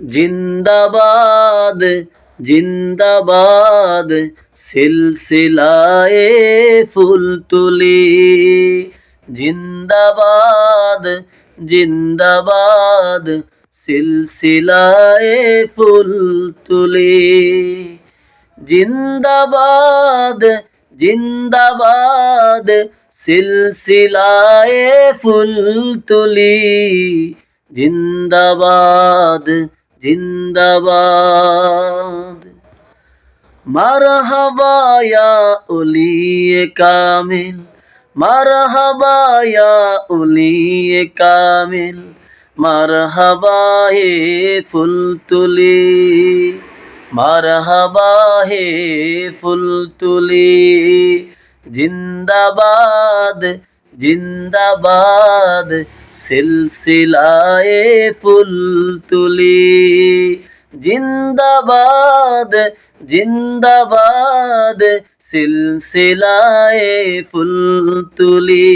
জিন্দাবাদ জিন্দাবাদ, সিলসিলায়ে ফুল তুলি। জিন্দাবাদ জিন্দাবাদ, সিলসিলায়ে ফুল তুলি। জিন্দাবাদ জিন্দাবাদ, সিলসিলায়ে ফুল তুলি। জিন্দাবাদ জিন্দাবাদ। মারহাবা ইয়া উলিয়ে কামিল মারহাবা ইয়া উলিয়ে কামিল মারহাবা হে ফুল তুলি মারহাবা হে ফুল তুলি। জিন্দাবাদ জিন্দাবাদ সিলসিলায়ে ফুল তুলি। জিন্দাবাদ জিন্দাবাদ সিলসিলায়ে ফুল তুলি।